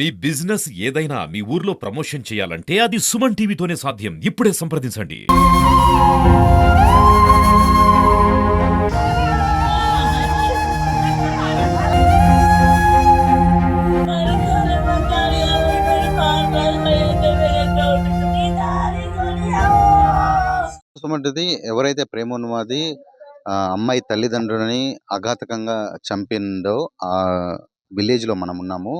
మీ business ఏదైనా మీ ఊర్లో promotion చేయాలంటే అది సుమన్ టీవీతోనే సాధ్యం. ఇప్పుడే సంప్రదించండి. చూసుకున్నది ఎవరైతే ప్రేమోన్మాది ఆ అమ్మాయి తల్లిదండ్రులని అఘాతకంగా చంపిందో ఆ విలేజ్లో మనం ఉన్నాము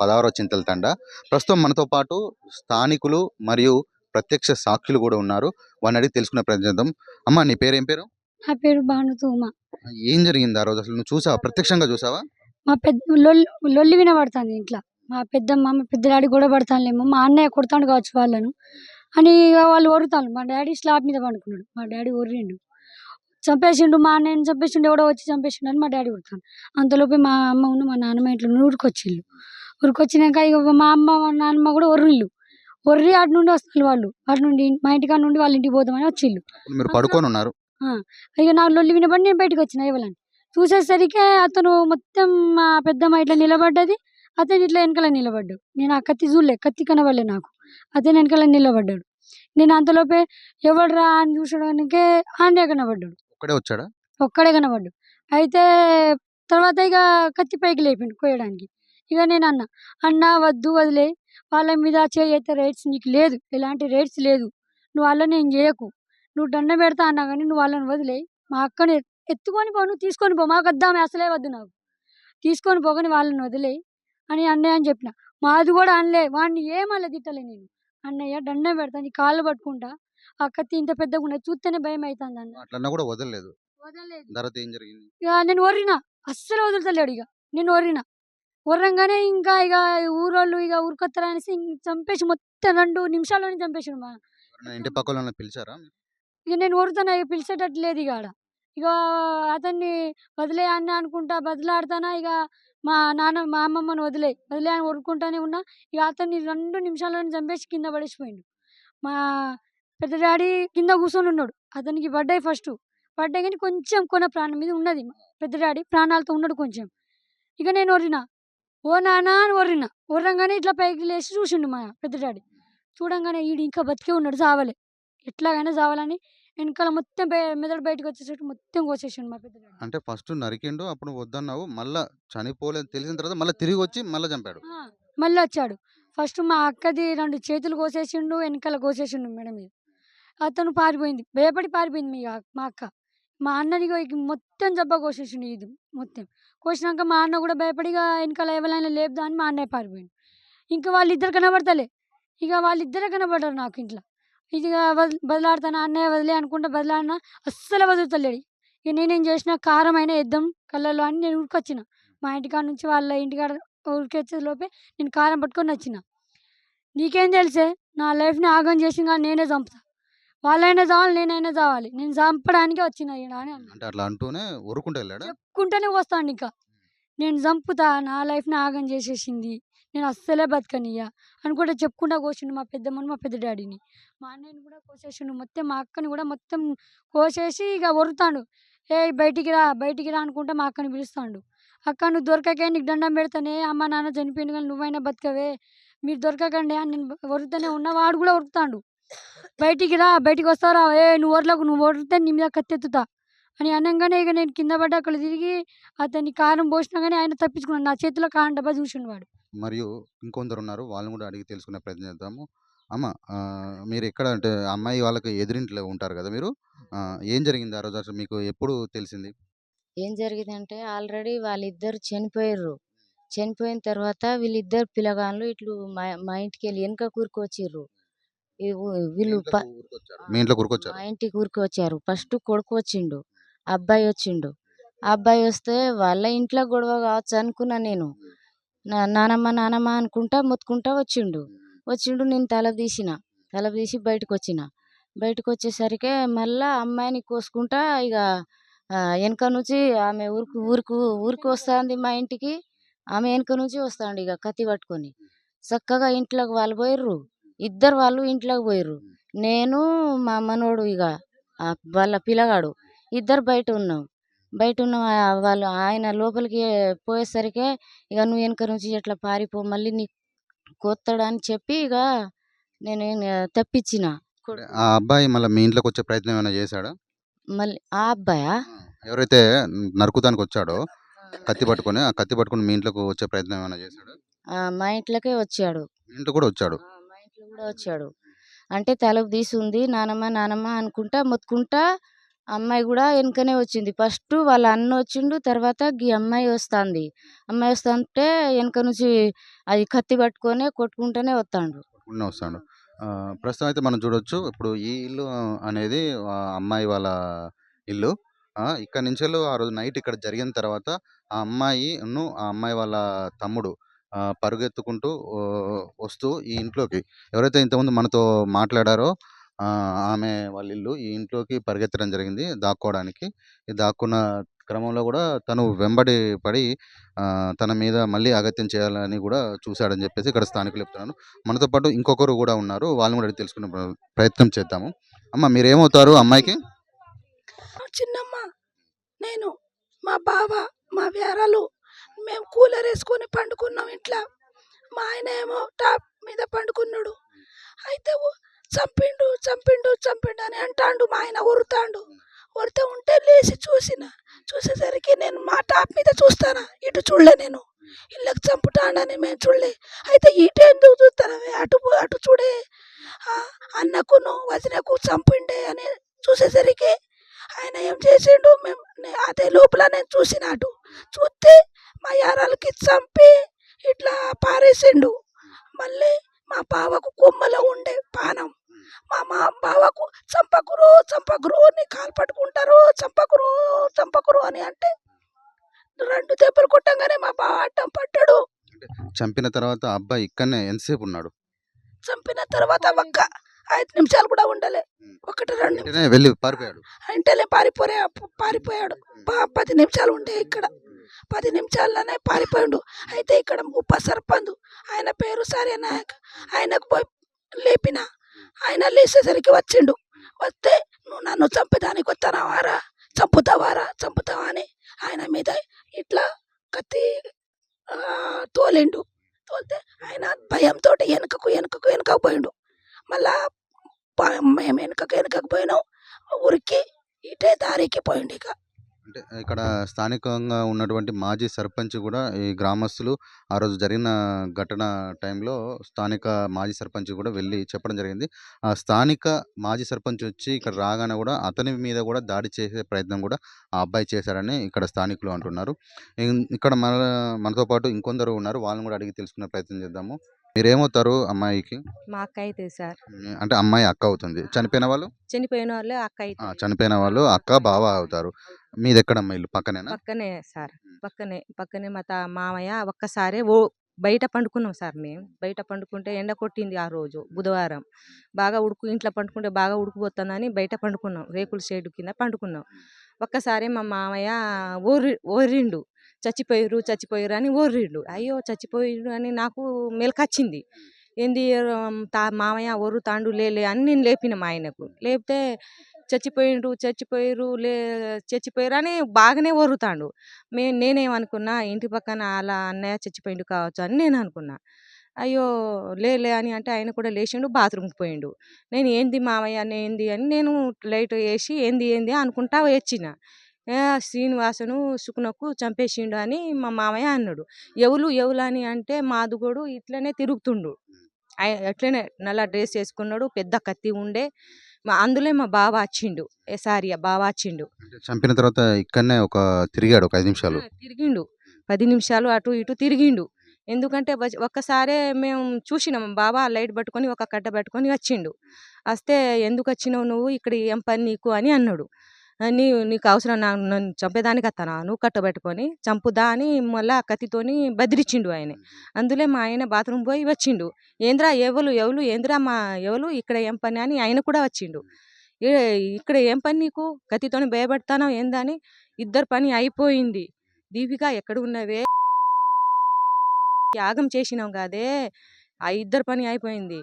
పదహారో చింతల తండ. ప్రస్తుతం మనతో పాటు స్థానికులు మరియు ప్రత్యక్ష సాక్షులు కూడా ఉన్నారు. వారిని అడిగి తెలుసుకునే ప్రయత్నిద్దాం అమ్మ నీ పేరు ఏం పేరు? నా పేరు భానుతూమ ఏం జరిగింది ఆ రోజు? అసలు నువ్వు చూసావా? ప్రత్యక్షంగా చూసావా? మా పెద్ద లొల్లి లొల్లి వినబడుతుంది ఇంట్లో. మా పెద్దమ్మ మా పెద్ద డాడీ కూడా పడతానులేమో మా అన్నయ్య కొడతాడు కావచ్చు వాళ్ళను. అని ఇక వాళ్ళు ఒరుతాను మా డాడీ స్లాబ్ మీద పండుకున్నాడు. మా డాడీ ఒర్రిండు. చంపేసిండు మా అన్నయ్యని చంపేసిండు. ఎవడో వచ్చి చంపేసిండు అని మా డాడీ కొడతాను అంతలోపే మా అమ్మ ఉన్న మా నాన్నమ్మ ఇంట్లో ఊరికొచ్చిళ్ళు ఊరికొచ్చినాక ఇక మా అమ్మ మా నాన్నమ్మ కూడా ఒర్రిళ్ళు. ఒర్రి అటు నుండి వస్తారు వాళ్ళు. అటు నుండి మా ఇంటికాడ నుండి వాళ్ళ ఇంటికి పోదామని వచ్చిళ్ళు. మీరు పడుకొని ఉన్నారు. ఇక నా లొల్లి వినబడి నేను బయటకు వచ్చిన ఇవ్వాలని చూసేసరికి అతను మొత్తం మా పెద్దమ్మ ఇట్లా నిలబడ్డది. అతను ఇట్లా వెనకాల నిలబడ్డాడు. నేను ఆ కత్తి చూడలే కత్తి కనబడలే నాకు. అతను వెనకాల నిలబడ్డాడు. నేను అంతలోపే ఎవడురా అని చూసడానికే ఆండే కనబడ్డాడు. ఒక్కడే వచ్చాడా? ఒక్కడే కనబడ్డాడు. అయితే తర్వాత ఇక కత్తి పైకి లేపిండు కోయడానికి ఇక నేను అన్న అన్న వద్దు వదిలే. వాళ్ళ మీద చేయతే రైట్స్ నీకు లేదు. ఎలాంటి రైట్స్ లేదు. నువ్వు వాళ్ళని ఏం చేయకు. నువ్వు దండం పెడతా అన్నా కానీ నువ్వు వాళ్ళని వదిలే. మా అక్కని ఎత్తుకొని పో నువ్వు తీసుకొని పో. మాకు వద్దామే అసలే వద్దు నాకు. తీసుకొని పోగాని వాళ్ళని వదిలే అని అన్నయ్య అని చెప్పిన. మాది కూడా అనలే. వాడిని ఏమల్ల తిట్టలే నేను. అన్నయ్య దండం పెడతా. నీ కాళ్ళు పట్టుకుంటా. ఆ కత్తి ఇంత పెద్దగా ఉన్నది చూస్తేనే భయం అవుతుంది అన్న. అట్లన్నా కూడా వదలలేదు. వదలలేదు. నేను ఒర్రిన. అస్సలు వదులుతలేడు ఇక. నేను ఒర్రిన. ఒర్రంగానే ఇంకా ఇక ఊరోళ్ళు ఇక ఊరుకొత్తారనేసి ఇంక చంపేసి మొత్తం రెండు నిమిషాల్లోనే చంపేసాడు మా ఇంటి పక్కల వాళ్ళని పిలిచారా? ఇక నేను ఊరుతానా ఇక పిలిచేటట్టు లేదు ఇక ఆడ. ఇక అతన్ని వదిలే అన్న అనుకుంటా బదిలాడుతానా ఇక మా నాన్న మా అమ్మమ్మని వదిలే వదిలే అని ఊరుకుంటానే ఉన్నా ఇక అతన్ని రెండు నిమిషాల్లోనే చంపేసి కింద పడేసిపోయిండు. మా పెద్ద డాడీ కింద కూర్చొని ఉన్నాడు. అతనికి పడ్డాయి ఫస్ట్. పడ్డాయి కానీ కొంచెం కొన ప్రాణం మీద ఉన్నది. పెద్ద డాడీ ప్రాణాలతో ఉన్నాడు కొంచెం. ఇక నేను ఒర్రిన ఓ నానా అని ఒర్రిన. ఒర్రంగానే ఇట్లా పైకి లేచి చూసిండు మా పెద్ద డాడీ. చూడంగానే ఈడు ఇంకా బతికే ఉన్నాడు చావలే ఎట్లాగైనా చావాలని వెనకాల మొత్తం మెదడు బయటకు వచ్చేసరికి మొత్తం కోసేసిండు మా పెద్ద డాడీ. అంటే ఫస్ట్ నరికిండు అప్పుడు వద్దన్నావు మళ్ళా చనిపోలేదు తెలిసిన తర్వాత మళ్ళీ తిరిగి వచ్చి మళ్ళీ చంపాడు. మళ్ళీ వచ్చాడు. ఫస్ట్ మా అక్కది రెండు చేతులు కోసేసిండు వెనకాల కోసేసిండు మేడ మీద అతను పారిపోయింది. భయపడి పారిపోయింది మీ అక్క- మా అక్క. మా ఇక మొత్తం జబ్బ కోసేసిండు ఇది మొత్తం. కోసినాక మా అన్న కూడా భయపడి ఇక వెనకాల ఎవరైనా లేపుదా అని మా అన్నయ్య పారిపోయింది ఇంకా వాళ్ళిద్దరు కనబడతలే. ఇక వాళ్ళిద్దరే కనబడ్డారు నాకు ఇంట్లో. ఇది బదిలాడతాను? అన్నయ్య వదిలే అనుకుంటా బదిలాడినా అస్సలు వదులుతలేడు. ఇక నేనేం చేసిన కారం అయినా ఇద్దాం కళ్ళలో అని నేను ఉరికొచ్చిన. మా ఇంటికాడ నుంచి వాళ్ళ ఇంటికాడ ఉరికొచ్చే లోపే నేను కారం పట్టుకొని వచ్చిన. నీకేం తెలుసే? నా లైఫ్ని ఆగం చేసిన కానీ నేనే చంపుతా. వాళ్ళైనా చావాలి నేనైనా చావాలి. నేను చంపడానికే వచ్చిన ఈడ అని అంటే అట్లా అంటూనే ఊరుకుంటూ వెళ్ళాడా? చెప్పుకుంటూనే వస్తాను ఇంకా. నేను చంపుతా నా లైఫ్ని ఆగం చేసేసింది నేను అస్సలే బతకనియ్యా అనుకుంటే చెప్పుకుంటా కోసిండు మా పెద్దమ్మని మా పెద్ద డాడీని. మా అన్నయ్యని కూడా కోసేసిండు. మొత్తం మా అక్కని కూడా మొత్తం కోసేసి ఇక వరుతాడు ఏ బయటికి రా బయటికి రా అనుకుంటే మా అక్కని పిలుస్తాడు. అక్క నువ్వు దొరకకే నీకు దండం పెడతానే అమ్మ నాన్న చనిపోయింది కానీ నువ్వైనా బతకవే. మీరు దొరకకండి అని నేను వరుతూనే ఉన్నా వాడు కూడా వరుతాడు బయటికి రా బయటికి వస్తారా ఏ నువ్వు వరలకు నువ్వు వరితే నీ మీద కత్తెత్తుతా. అని అనగానే ఇక నేను కింద పడ్డ అక్కడ తిరిగి అతన్ని కారం పోసినా కానీ ఆయన తప్పించుకున్నాడు. నా చేతిలో కారం డబ్బా చూసిండు వాడు. మరియు ఇంకొందరు ఉన్నారు వాళ్ళని కూడా అడిగి తెలుసుకునే ప్రయత్నం చేద్దాము. అమ్మ మీరు ఎక్కడ అంటే అమ్మాయి వాళ్ళకి ఎదురింట్లో ఉంటారు కదా మీరు? ఏం జరిగింది ఆ రోజు? అసలు మీకు ఎప్పుడు తెలిసింది? ఏం జరిగిందంటే ఆల్రెడీ వాళ్ళిద్దరు చనిపోయారు చనిపోయిన తర్వాత వీళ్ళిద్దరు పిల్లగాళ్ళు ఇట్లు మా మా ఇంటికి వెళ్ళి వెనక కూరుకొచ్చిర్రు. వీళ్ళు మీ ఇంట్లో కూరుకొచ్చారు మా ఇంటికి ఊరికి వచ్చారు ఫస్ట్ కొడుకు వచ్చిండు. అబ్బాయి వచ్చిండు. అబ్బాయి వస్తే వాళ్ళ ఇంట్లో గొడవ కావచ్చు అనుకున్నా నేను. నానమ్మ నానమ్మ అనుకుంటా మొత్తుకుంటా వచ్చిండు. వచ్చిండు నేను తల తీసిన. తల తీసి బయటకు వచ్చిన బయటకు వచ్చేసరికి మళ్ళా అమ్మాయిని కోసుకుంటా ఇక వెనక నుంచి ఆమె ఊరికి ఊరికి ఊరికి వస్తుంది మా ఇంటికి. ఆమె వెనక నుంచి వస్తాండు ఇక కత్తి పట్టుకొని. చక్కగా ఇంట్లోకి వాళ్ళు పోయిర్రు. ఇద్దరు వాళ్ళు ఇంట్లోకి పోయిర్రు. నేను మా మనోడు ఇక వాళ్ళ పిల్లగాడు ఇద్దరు బయట ఉన్నాం. బయట ఉన్న వాళ్ళు ఆయన లోపలికి పోయేసరికి ఇక నువ్వు వెనక నుంచి ఎట్లా పారిపో మళ్ళీ నీ కొత్తడని చెప్పి ఇక నేను తెప్పించిన. ఆ అబ్బాయి మళ్ళీ మీ ఇంట్లోకి వచ్చే ప్రయత్నం ఏమైనా చేశాడా? మళ్ళీ ఆ అబ్బాయా? ఎవరైతే నరుకుతానికి వచ్చాడో కత్తి పట్టుకొని ఆ కత్తి పట్టుకొని మీ ఇంట్లోకి వచ్చే ప్రయత్నం ఏమైనా చేశాడా? ఆ, మా ఇంట్లోకే వచ్చాడు. ఇంట్లో కూడా వచ్చాడు. కూడా వచ్చాడు. అంటే తలుపు తీసి ఉంది నానమ్మ నానమ్మ అనుకుంటా మొత్తుకుంటా అమ్మాయి కూడా వెనుకనే వచ్చింది. ఫస్ట్ వాళ్ళ అన్న వచ్చిండు తర్వాత ఈ అమ్మాయి వస్తుంది. అమ్మాయి వస్తుంటే వెనక నుంచి అది కత్తి పట్టుకొని కొట్టుకుంటూనే వస్తాడు. వస్తాడు. ప్రస్తుతం అయితే మనం చూడొచ్చు. ఇప్పుడు ఈ ఇల్లు అనేది అమ్మాయి వాళ్ళ ఇల్లు. ఇక్కడ నుంచి ఆ రోజు నైట్ ఇక్కడ జరిగిన తర్వాత ఆ అమ్మాయి ఆ అమ్మాయి వాళ్ళ తమ్ముడు పరుగెత్తుకుంటూ వస్తూ ఈ ఇంట్లోకి. ఎవరైతే ఇంతకుముందు మనతో మాట్లాడారో ఆమె వాళ్ళ ఇల్లు ఈ ఇంట్లోకి పరిగెత్తడం జరిగింది దాక్కోవడానికి ఈ దాక్కున్న క్రమంలో కూడా తను వెంబడి పడి తన మీద మళ్ళీ అగత్యం చేయాలని కూడా చూశాడని చెప్పేసి ఇక్కడ స్థానికులు చెప్తున్నాను మనతో పాటు ఇంకొకరు కూడా ఉన్నారు. వాళ్ళని కూడా అడిగి తెలుసుకునే ప్రయత్నం చేద్దాము. అమ్మ మీరేమవుతారు అమ్మాయికి? చిన్నమ్మ. నేను మా బావ మా వేరలు మేము కూలర్ వేసుకొని పండుకున్నాం ఇంట్లో. మా ఆయన ఏమో టాప్ మీద పండుకున్నాడు. అయితే చంపిండు చంపిండు చంపిండు అని అంటాండు మా ఆయన ఉరుతాండు ఉరుతా ఉంటే లేచి చూసిన. చూసేసరికి నేను మా టాప్ మీద చూస్తానా? ఇటు చూడలే నేను. ఇళ్ళకి చంపుతాడని మేము చూడలే. అయితే ఇటు ఎందుకు చూస్తాను? అటు అటు చూడే. అన్నకు అన్నకును వదినకు చంపిండే అని చూసేసరికి ఆయన ఏం చేసిండు? మేము అదే లోపల నేను చూసినట్టు చూస్తే మా యారాలకి చంపి ఇట్లా పారేసిండు. మళ్ళీ మా బావకు కొమ్మలో ఉండే పానం. మా మా బావకు చంపకురు చంపకురు అని కాలు పట్టుకుంటారు చంపకురు చంపకురు అని అంటే రెండు దెబ్బలు కొట్టంగానే మా బావ అడ్డం పడ్డాడు. చంపిన తర్వాత అబ్బాయి ఇక్కడనే ఎంతసేపు ఉన్నాడు? చంపిన తర్వాత ఒక్క ఐదు నిమిషాలు కూడా ఉండలే. ఒకటి రెండు వెళ్ళి పారిపోయాడు. వెంటనే పారిపోయా పారిపోయాడు. పది నిమిషాలు ఉండే ఇక్కడ. పది నిమిషాల్లోనే పారిపోయిండు. అయితే ఇక్కడ ఉప సర్పంచ్ ఆయన పేరు సరే నాయక్. ఆయనకు పోయి లేపిన ఆయన లేచేసరికి వచ్చిండు. వస్తే నువ్వు నన్ను చంపేదానికి వస్తానావారా చంపుతావారా చంపుతావా అని ఆయన మీద ఇట్లా కత్తి తోలిండు. తోలితే ఆయన భయంతో వెనుకకు వెనుకకు వెనకకు పోయిండు. మళ్ళా మేము వెనకకు వెనకకు పోయినాం. ఊరికి ఇటే దారికి పోయిండు ఇక. అంటే ఇక్కడ స్థానికంగా ఉన్నటువంటి మాజీ సర్పంచ్ కూడా ఈ గ్రామస్తులు ఆ రోజు జరిగిన ఘటన టైంలో స్థానిక మాజీ సర్పంచ్ కూడా వెళ్ళి చెప్పడం జరిగింది. ఆ స్థానిక మాజీ సర్పంచ్ వచ్చి ఇక్కడ రాగానే కూడా అతని మీద కూడా దాడి చేసే ప్రయత్నం కూడా ఆ అబ్బాయి చేశాడని ఇక్కడ స్థానికులు అంటున్నారు. ఇక్కడ మన మనతో పాటు ఇంకొందరు ఉన్నారు. వాళ్ళని కూడా అడిగి తెలుసుకునే ప్రయత్నం చేద్దాము. మీరేమవుతారు అమ్మాయికి? మా అక్క అయితే సార్ అంటే అమ్మాయి అక్క అవుతుంది. చనిపోయిన వాళ్ళు? చనిపోయిన వాళ్ళే అక్క ఆ, అయితే చనిపోయిన వాళ్ళు అక్క బావ అవుతారు. మీది ఎక్కడమ్మా ఇల్లు? పక్కనేనా? పక్కనే సార్. పక్కనే పక్కనే మా తా మామయ్య ఒక్కసారి ఓ బయట పండుకున్నాం సార్ మేము బయట పండుకుంటే ఎండ కొట్టింది ఆ రోజు బుధవారం. బాగా ఉడుకు ఇంట్లో పండుకుంటే బాగా ఉడుకుపోతుందని బయట పండుకున్నాం. రేకుల షేడ్ కింద పండుకున్నాం. ఒక్కసారి మా మామయ్య ఓరి ఓరిండు. చచ్చిపోయారు చచ్చిపోయారు అని ఓర్రిళ్ళు. అయ్యో! చచ్చిపోయారు అని నాకు మెలకొచ్చింది. ఏంది తా మామయ్య ఓరు తాండు లేలే అని నేను లేపిన మా ఆయనకు. లేపితే చచ్చిపోయిండ్రు చచ్చిపోయారు లే చచ్చిపోయారు అని బాగానే ఓరుతాండు మే నేనేమనుకున్నా ఇంటి పక్కన అలా అన్నయ్య చచ్చిపోయిండు కావచ్చు అని నేను అనుకున్నా అయ్యో! లేలే అని అంటే ఆయన కూడా లేచిండు బాత్రూమ్కి పోయిండు. నేను ఏంది మామయ్య అని ఏంది అని నేను లైట్ వేసి ఏంది ఏంది అనుకుంటా వచ్చిన శ్రీనివాసను సుకునకు చంపేసిండు అని మా మామయ్య అన్నాడు. ఎవలు ఎవలు అని అంటే మాదుగోడు ఇట్లనే తిరుగుతుండు. అట్లనే నల్ల డ్రెస్ వేసుకున్నాడు పెద్ద కత్తి ఉండే. మా అందులో మా బావ వచ్చిండు ఏ సారీ బావ వచ్చిండు. చంపిన తర్వాత ఇక్కడనే ఒక తిరిగాడు ఒక ఐదు నిమిషాలు. తిరిగిండు. పది నిమిషాలు అటు ఇటు తిరిగిండు. ఎందుకంటే ఒక్కసారే మేము చూసినాం బాబా లైట్ పట్టుకొని ఒక కట్ట పట్టుకొని వచ్చిండు. వస్తే ఎందుకు వచ్చినావు నువ్వు ఇక్కడ ఏం పని నీకు అని అన్నాడు. "ఆ, నీ నీకు అవసరం నా నన్ను చంపేదానికి వస్తానా నువ్వు కట్టబెట్టుకొని చంపుదా అని మళ్ళా కత్తితోని బెదిరించిండు ఆయన. అందులో మా ఆయన బాత్రూమ్ పోయి వచ్చిండు. ఏంద్రా ఎవలు ఎవలు ఏంద్రా మా ఎవలు ఇక్కడ ఏం పని అని ఆయన కూడా వచ్చిండు. "ఏ, ఇక్కడ ఏం పని నీకు? కత్తితోని భయపెడతానో ఏందని? ఇద్దరు పని అయిపోయింది. దీపిక ఎక్కడ ఉన్నవే? యాగం చేసినాం కాదే. ఆ ఇద్దరు పని అయిపోయింది.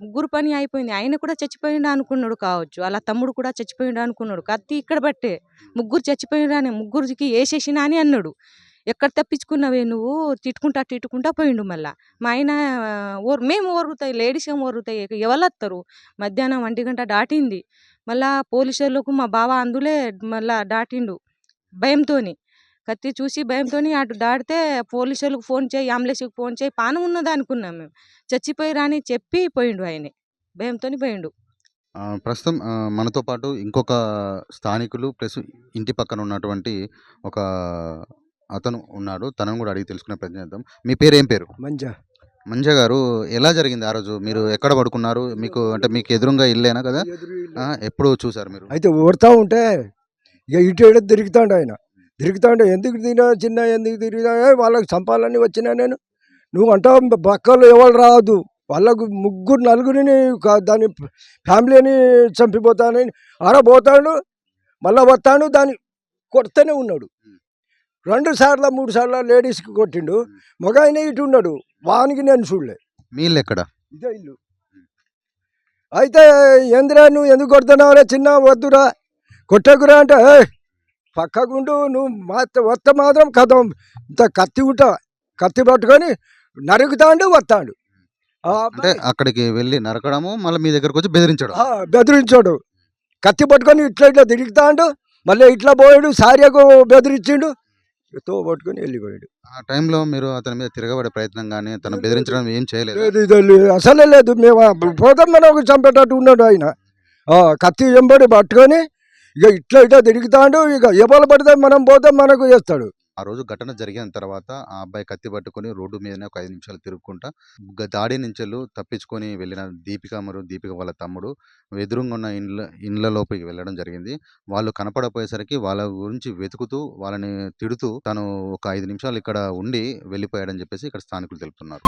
ముగ్గురు పని అయిపోయింది. ఆయన కూడా చచ్చిపోయిండు అనుకున్నాడు కావచ్చు. అలా తమ్ముడు కూడా చచ్చిపోయిండు అనుకున్నాడు. కత్తి ఇక్కడ బట్టే ముగ్గురు చచ్చిపోయిండు అని ముగ్గురికి వేసేసినా అని అన్నాడు. ఎక్కడ తప్పించుకున్నావే నువ్వు? తిట్టుకుంటా తిట్టుకుంటా పోయిండు మళ్ళా. మా ఆయన ఓరు ఓర్ మేము ఓరుతాయి లేడీస్ ఏం ఓరుతాయి ఎవరు వస్తారు మధ్యాహ్నం ఒంటి గంట దాటింది. మళ్ళా పోలీసులకు మా బావ అందులే మళ్ళా దాటిండు భయంతోని. కత్తి చూసి భయంతోని అటు దాటితే పోలీసులకు ఫోన్ చేయి అంబులెన్స్కి ఫోన్ చేయి పానం ఉన్నదా అనుకున్నాం మేము. చచ్చిపోయిరా అని చెప్పి పోయిండు ఆయనే. భయంతోని పోయిండు. ప్రస్తుతం మనతో పాటు ఇంకొక స్థానికులు ప్లస్ ఇంటి పక్కన ఉన్నటువంటి ఒక అతను ఉన్నాడు. తనను కూడా అడిగి తెలుసుకునే ప్రయత్నం చేద్దాం. మీ పేరు ఏం పేరు? మంచిగా మంజ గారు ఎలా జరిగింది ఆ రోజు? మీరు ఎక్కడ పడుకున్నారు? మీకు అంటే మీకు ఎదురుగా ఇల్లేనా కదా? ఎప్పుడు చూసారు మీరు? అయితే ఊరుతా ఉంటే ఇక ఇటు ఇటు తిరుగుతాడు ఆయన. తిరుగుతా ఉంటే ఎందుకు తిరిగినా చిన్న ఎందుకు తిరిగినా? వాళ్ళకి చంపాలని వచ్చినా నేను. నువ్వు అంటావు బక్కలు ఎవరు రాదు వాళ్ళకు ముగ్గురు నలుగురిని క- దాని ఫ్యామిలీని చంపిపోతానని ఆడ పోతాడు మళ్ళా వస్తాడు దాన్ని కొడుతూనే ఉన్నాడు. రెండు సార్లు మూడు సార్లు లేడీస్కి కొట్టిండు. మగ ఆయన ఇటు ఉన్నాడు. వానికి నేను చూడలే. మీ ఇల్లు ఎక్కడ ఇదే ఇల్లు. అయితే ఏందిరా నువ్వు ఎందుకు కొడుతున్నావురా చిన్న? వద్దురా. కొట్టకురా అంటే "ఏయ్, పక్కకుండు నువ్వు మాత్ర వత్త మాత్రం కథ. ఇంత కత్తి ఉంటా కత్తి పట్టుకొని నరుకుతాండు వస్తాడు అంటే అక్కడికి వెళ్ళి నరకడము మళ్ళీ మీ దగ్గరకు వచ్చి బెదిరించడం. ఆ, బెదిరించాడు. కత్తి పట్టుకొని ఇట్లా ఇట్లా తిరుగుతాండు మళ్ళీ ఇట్లా పోయాడు సార్యకు బెదిరించిండు తో పట్టుకొని వెళ్ళిపోయాడు. ఆ టైంలో మీరు అతని మీద తిరగబడే ప్రయత్నం కానీ తను బెదిరించడం ఏం చేయలేదు? అసలే లేదు. మేము పోతాం మనం చంపేటట్టు ఉన్నాడు ఆయన. కత్తి ఎంబడి పట్టుకొని ఇక ఇట్లా ఇట్లా తిరుగుతాడు ఇక ఎవరు పడితే మనం పోతే మనకు చేస్తాడు. ఆ రోజు ఘటన జరిగిన తర్వాత ఆ అబ్బాయి కత్తి పట్టుకొని రోడ్డు మీదనే ఒక ఐదు నిమిషాలు తిరుగుకుంటా గ- దాడి నుంచి తప్పించుకొని వెళ్ళిన దీపిక మరియు దీపిక వాళ్ళ తమ్ముడు ఎదురుగా ఉన్న ఇండ్ల ఇండ్ల లోపలికి వెళ్ళడం జరిగింది. వాళ్ళు కనపడపోయేసరికి వాళ్ళ గురించి వెతుకుతూ వాళ్ళని తిడుతూ తను ఒక ఐదు నిమిషాలు ఇక్కడ ఉండి వెళ్ళిపోయాడని చెప్పేసి ఇక్కడ స్థానికులు తెలుపుతున్నారు.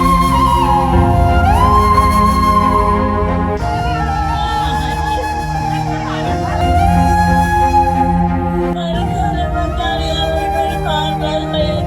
Amen.